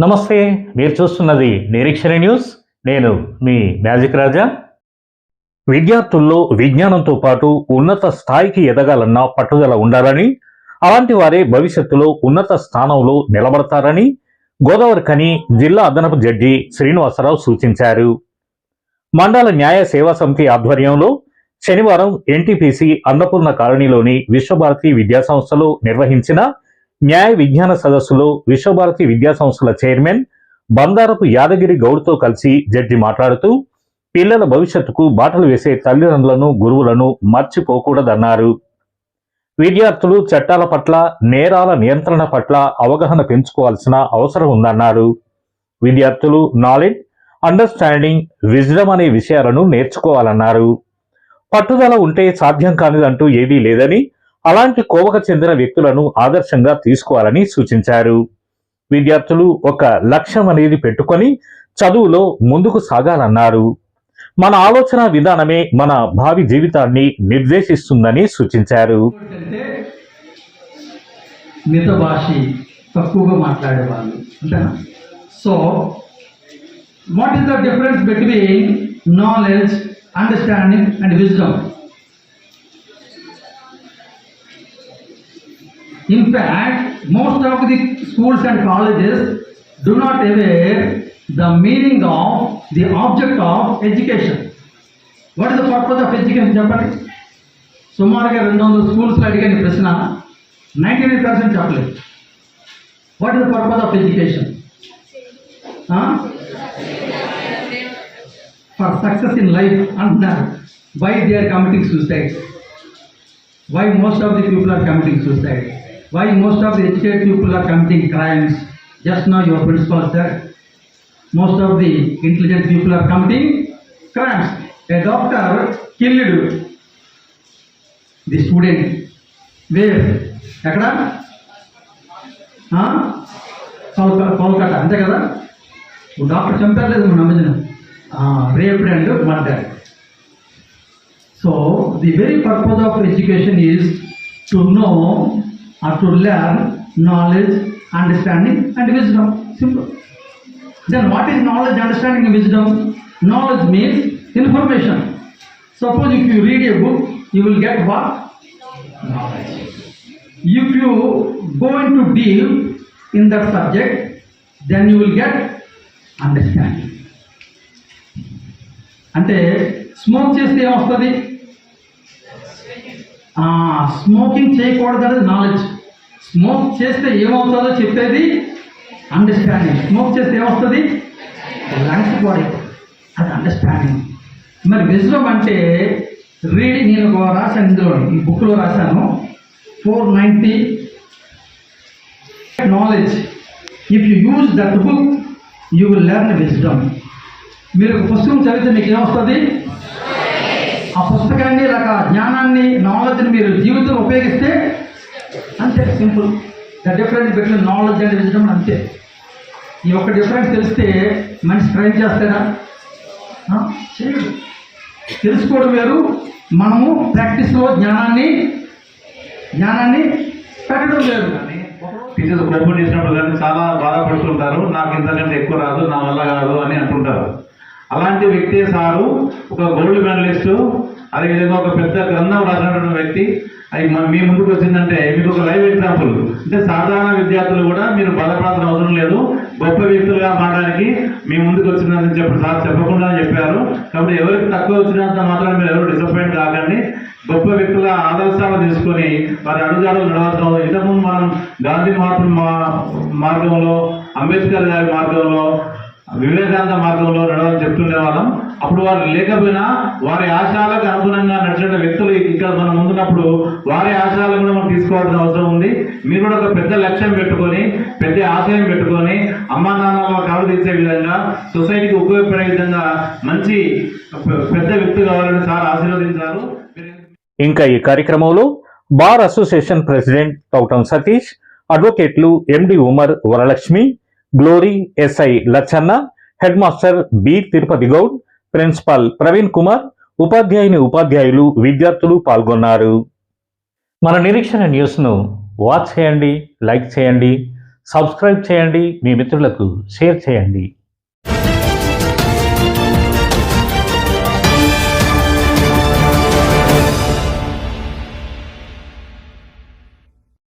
నమస్తే మీరు చూస్తున్నది నిరీక్షణ న్యూస్. నేను మీ మ్యాజిక్ రాజా. విద్యార్థుల్లో విజ్ఞానంతో పాటు ఉన్నత స్థాయికి ఎదగాలన్న పట్టుదల ఉండాలని అలాంటి వారే భవిష్యత్తులో ఉన్నత స్థానంలో నిలబడతారని గోదావరి కని జిల్లా అదనపు జడ్జి శ్రీనివాసరావు సూచించారు. మండల న్యాయ సేవా సమితి ఆధ్వర్యంలో శనివారం ఎన్టీపీసీ అన్నపూర్ణ కాలనీలోని విశ్వభారతి విద్యాసంస్థలో నిర్వహించిన న్యాయ విజ్ఞాన సదస్సులో విశ్వభారతి విద్యాసంస్థల చైర్మన్ బందారపు యాదగిరి గౌడ్తో కలిసి జడ్జి మాట్లాడుతూ పిల్లల భవిష్యత్తుకు బాటలు వేసే తల్లిదండ్రులను గురువులను మర్చిపోకూడదన్నారు. విద్యార్థులు చట్టాల పట్ల నేరాల నియంత్రణ పట్ల అవగాహన పెంచుకోవాల్సిన అవసరం ఉందన్నారు. విద్యార్థులు నాలెడ్జ్ అండర్స్టాండింగ్ విజ్డమ్ అనే విషయాలను నేర్చుకోవాలన్నారు. పట్టుదల ఉంటే సాధ్యం కానిదంటూ ఏదీ లేదని అలాంటి కోవకు చెందిన వ్యక్తులను ఆదర్శంగా తీసుకోవాలని సూచించారు. విద్యార్థులు ఒక లక్ష్యం అనేది పెట్టుకొని చదువులో ముందుకు సాగాలన్నారు. మన ఆలోచన విధానమే మన భావి జీవితాన్ని నిర్దేశిస్తుందని సూచించారు. అంటే మిత భాషి తక్కువగా మాట్లాడేవాళ్ళు so what is the difference between knowledge understanding and wisdom In fact, most of the schools and colleges do not aware the meaning of the object of education. What is the purpose of education? చెప్పండి సుమారుగా రెండు వందల స్కూల్స్లో అడిగిన ప్రశ్న ninety nine percent చెప్పలేదు what is the purpose of education for success in life అంటున్నారు why they are committing suicide why most of the people are committing suicide why most of the educated people are committing crimes. Just now your principal said, most of the intelligent people are committing crimes. A doctor killed the student. Where? ఎక్కడ కోల్కతా కోల్కతా అంతే కదా doctor చంపలేదు మన నమ్మజనం rape and murder So the very purpose of education is to know or to learn knowledge, understanding and wisdom. Simple. Then what is knowledge, understanding and wisdom? Knowledge means information. Suppose if you read a book, you will get what? Knowledge. If you go into deep in that subject, then you will get understanding. అంటే smoke చేస్తే ఏమొస్తుంది smoking చేయకూడదు అనేది knowledge smoke చేస్తే ఏమవుతుందో చెప్పేది understanding smoke చేస్తే ఏమొస్తుంది? లంగ్స్ బాడీ అది అండర్స్టాండింగ్ మరి విజ్డమ్ అంటే రీడింగ్ నేను ఒక రాశాను ఇందులో ఈ బుక్లో రాశాను. Four ninety knowledge if you use that book you will learn wisdom మీరు పుస్తకం చదివితే మీకు ఏమొస్తుంది? ఆ పుస్తకాన్ని లేక జ్ఞానాన్ని నాలెడ్జ్ని మీరు జీవితంలో ఉపయోగిస్తే అంతే simple. The difference between knowledge and wisdom అంతే. ఈ ఒక్క డిఫరెన్స్ తెలిస్తే మనిషి ట్రై చేస్తాడా? చేయడు. తెలుసుకోవడం వేరు మనము ప్రాక్టీస్లో జ్ఞానాన్ని జ్ఞానాన్ని పెట్టడం వేరు. టీచర్స్ ప్రమోట్ చేసినప్పుడు కానీ చాలా బాధపడుతుంటారు. నాకు ఇంతకంటే ఎక్కువ రాదు నా వల్ల కాదు అని అంటుంటారు. అలాంటి వ్యక్తి సారు ఒక గోల్డ్ మెడలిస్టు అదేవిధంగా ఒక పెద్ద గ్రంథం రాసినటువంటి వ్యక్తి. అది మీ ముందుకు వచ్చిందంటే మీకు ఒక లైవ్ ఎగ్జాంపుల్ అంటే సాధారణ విద్యార్థులు కూడా మీరు బాధపడాల్సిన అవసరం లేదు. గొప్ప వ్యక్తులుగా మారడానికి మీ ముందుకు వచ్చిందని చెప్పి సార్ చెప్పకుండా చెప్పారు. కాబట్టి ఎవరికి తక్కువ వచ్చినంత మాత్రం మీరు ఎవరు డిసప్పాయింట్ కాకండి. గొప్ప వ్యక్తుల ఆదర్శాలు తీసుకొని వారి అడుగుజాడలు నడవడం ఇంతకుముందు మనం గాంధీ మహాత్మ మా- మార్గంలో అంబేద్కర్ గారి మార్గంలో వివేకాంత మార్గంలో నడవని చెప్తుండే వాళ్ళం అప్పుడు వారు లేకపోయినా వారి ఆశయాలకు అనుగుణంగా నడిచిన వ్యక్తులు ఇక్కడ మనం ముందున్నప్పుడు వారి ఆశయాలను కూడా మనం తీసుకోవాల్సిన అవసరం ఉంది. మీరు కూడా ఒక పెద్ద లక్ష్యం పెట్టుకొని పెద్ద ఆశయం పెట్టుకొని అమ్మా నాన్న కాలు తీసే విధంగా సొసైటీకి ఉపయోగపడే విధంగా మంచి పెద్ద వ్యక్తి కావాలని సార్ ఆశీర్వదించారు. ఇంకా ఈ కార్యక్రమంలో bar association president Koutam Satish అడ్వకేట్లు MD Umar Varalakshmi Glory SI Lacchanna headmaster B Tirupati Goud principal Praveen Kumar ఉపాధ్యాయుని ఉపాధ్యాయులు విద్యార్థులు పాల్గొన్నారు మన నిరీక్షణ న్యూస్ను వాచ్ చేయండి లైక్ చేయండి సబ్స్క్రైబ్ చేయండి మీ మిత్రులకు షేర్ చేయండి